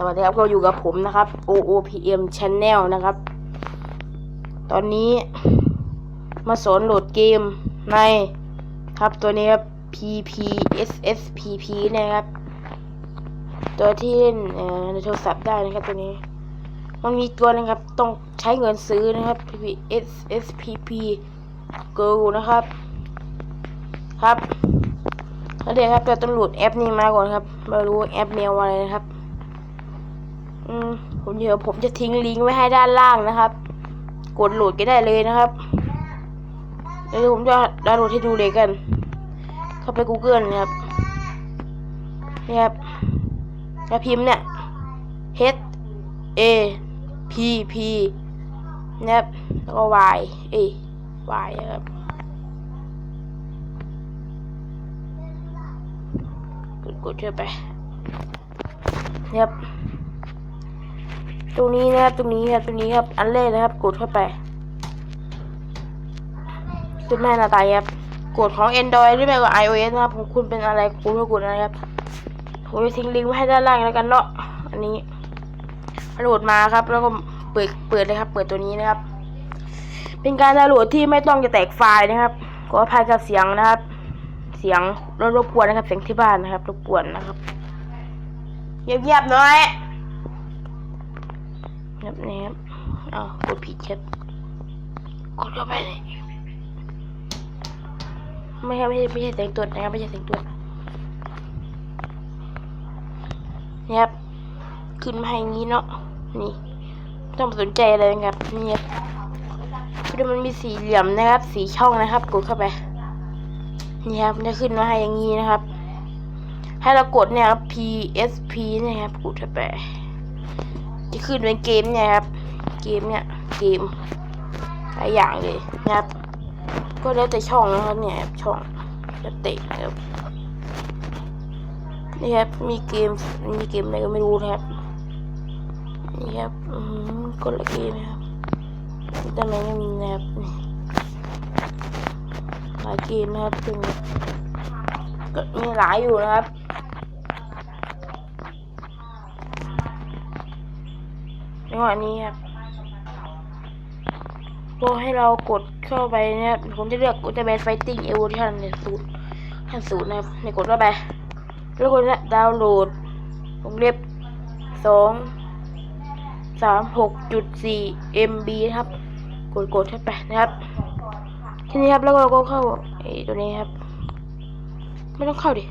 สวัสดีครับก็อยู่กับผมนะครับ OOPM Channel นะครับ ตอนนี้มาสอนโหลดเกมในครับตัวนี้ครับ PPSSPP นะครับ ตัวที่เล่นในโทรศัพท์ได้นะครับตัวนี้ มันมีตัวนึงครับต้องใช้เงินซื้อนะครับ PPSSPP Go นะครับ ครับแล้วเดี๋ยวครับเราต้องโหลดแอปนี้มาก่อนครับ ไม่รู้แอปแนวอะไรนะครับ ผมเดี๋ยวผมจะทิ้งลิงก์ไว้ให้ด้านล่างนะครับ กดโหลดก็ได้เลยนะครับเดี๋ยวผมจะดาวน์โหลดให้ดูเลยกัน เข้าไป Google นะครับนี่ครับแล้วพิมพ์เนี่ย H A P P นะครับแล้วก็ Y เอ้ย Y ครับกดกดเข้าไปนะครับ ตรงนี้นะครับตรงนี้ครับตรงนี้ครับอันแรกนะครับ กดเข้าไปขึ้นหน้าหน้าตาครับกดของ Android หรือไม่ก็ iOS นะครับของคุณเป็นอะไรคุณก็กดนะครับผมจะทิ้งลิงก์ไว้ให้ด้านล่างแล้วกันเนาะอันนี้โหลดมาครับ แล้วก็เปิดเปิดเลยครับ เปิดตัวนี้นะครับ เป็นการดาวน์โหลดที่ไม่ต้องจะแตกไฟล์นะครับขออภัยกับเสียงนะครับ เสียงรบกวนนะครับ เสียงที่บ้านนะครับรบกวนนะครับเงียบๆหน่อย เงียบๆครับอ้าวกดผิดครับกดเข้าไปเลยไม่ใช่ไม่ใช่ไม่ใช่เสียงตรวจนะครับไม่ใช่เสียงตรวจนี่ครับขึ้นมาอย่างนี้เนาะนี่ต้องสนใจอะไรนะครับนี่ครับคือมันมีสี่เหลี่ยมนะครับ สีช่องนะครับ กดเข้าไปนี่ครับจะขึ้นมาให้อย่างนี้นะครับ ให้เรากดเนี่ยครับ PSP นี่ยครับกดเข้าไป จะขึ้นเป็นเกมเนี่ยครับ เกมเนี่ย เกมหลายอย่างเลยนะครับ ก็แล้วแต่ช่องนะครับเนี่ยช่องจะเตะนะครับนี่ครับ มีเกม มีเกมอะไรก็ไม่รู้นะครับ นี่ครับอืมกดละเกมนะครับแต่ไม่ก็มีนะครับหลายเกมนะครับซึ่งก็มีหลายอยู่นะครับ ในวันนี้ครับพอให้เรากดเข้าไปนะครับผมจะเลือกอุลตร้าแมนไฟติ้งเอวอร์ชันเนี่ยศูนย์ขั้นศูนย์นะครับในกดเข้าไป แล้วกดดาวน์โหลดวงเล็บสองสามหกจุดสี่ MB นะครับ กดกดเข้าไปนะครับ ทีนี้ครับแล้วก็เราก็เข้าไอ้ตัวนี้ครับ ไม่ต้องเข้าดิ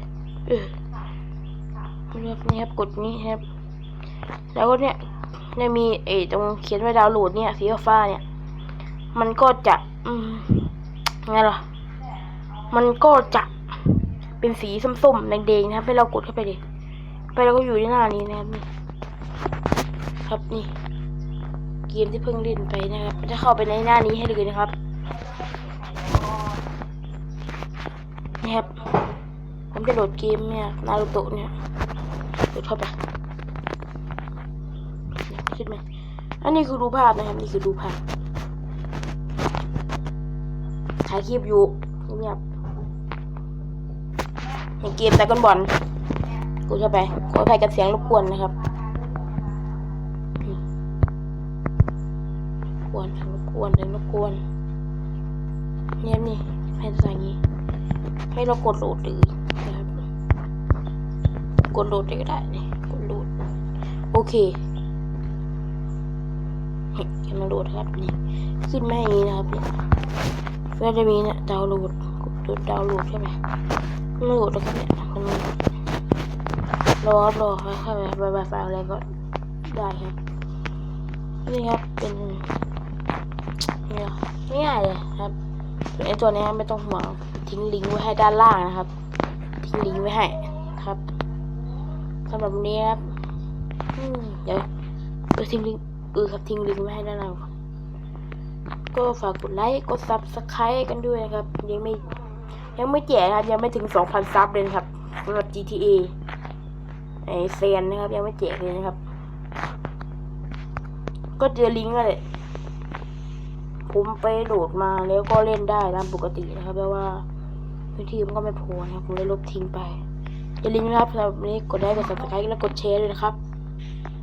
เออนี่ครับนี่ครับกดนี้ครับ แล้วก็เนี่ย เนี่ยมีไอตรงเขียนว่าดาวโหลดเนี่ยสีฟ้าเนี่ย มันก็จะอืมไงล่ะมันก็จะเป็นสีส้มๆแดงๆนะครับให้เรากดเข้าไปดิไปเราก็อยู่ในหน้านี้นะครับนี่ครับนี่ เกมที่เพิ่งเล่นไปนะครับจะเข้าไปในหน้านี้ให้เลยนะครับนี่ครับผมจะโหลดเกมเนี่ยนารูโตะเนี่ยโหลดเข้าไป ขึ้นมอันนี้คือดูภาพนะครับ นี่คือดูภาพถ่ายคลิปอยู่เงียบๆเห็นเกมแต่กันบอลกูเข้าไปขออภัยกับเสียงรบกวนนะครับรบกวนรบกวนเลยรบกวนเนี่ยนี่ให้ใส่อย่างนี้ ให้เรากดโหลดเลยนะครับ กดโหลดเลยก็ได้นี่กดโหลด โอเค กำลังโหลดครับนี่ขึ้นมาอย่างนี้นะครับเนี่ยก็จะมีเนี่ยดาวน์โหลดกดดาวน์โหลดใช่ไหมม่โหลดแล้วครับเนี่ยมันมีรอครับรอไว้เข้าไปบายบายฟังอะไรก็ได้ครับนี่ครับเป็นเนี่ยง่ายเลยครับไอตัวนี้ไม่ต้องห่วงทิ้งลิงก์ไว้ให้ด้านล่างนะครับ ทิ้งลิงก์ไว้ให้ครับสำหรับวันนี้ครับเดี๋ยวเออทิ้งลิงก์ ออครับทิ้งลิงก์ไว้ให้ด้านล่างก่อนก็ฝากกดไลค์กดซับสไครต์กันด้วยนะครับ ยังไม่ยังไม่แจกนะครับ ยังไม่ถึงสองพันซับเลยนครับสำหรับ GTA ไอเซนนะครับ ยังไม่แจกเลยนะครับ ก็เจอลิงก์อะไรผมไปโหลดมาแล้วก็เล่นได้ตามปกตินะครับแปลว่าพื้นที่มันก็ไม่พอนะครับผมเลยลบทิ้งไปอย่าลืมนะครับสำหรับวันนี้กดไลค์กด subscribe และกดแชร์ด้วยนะครับ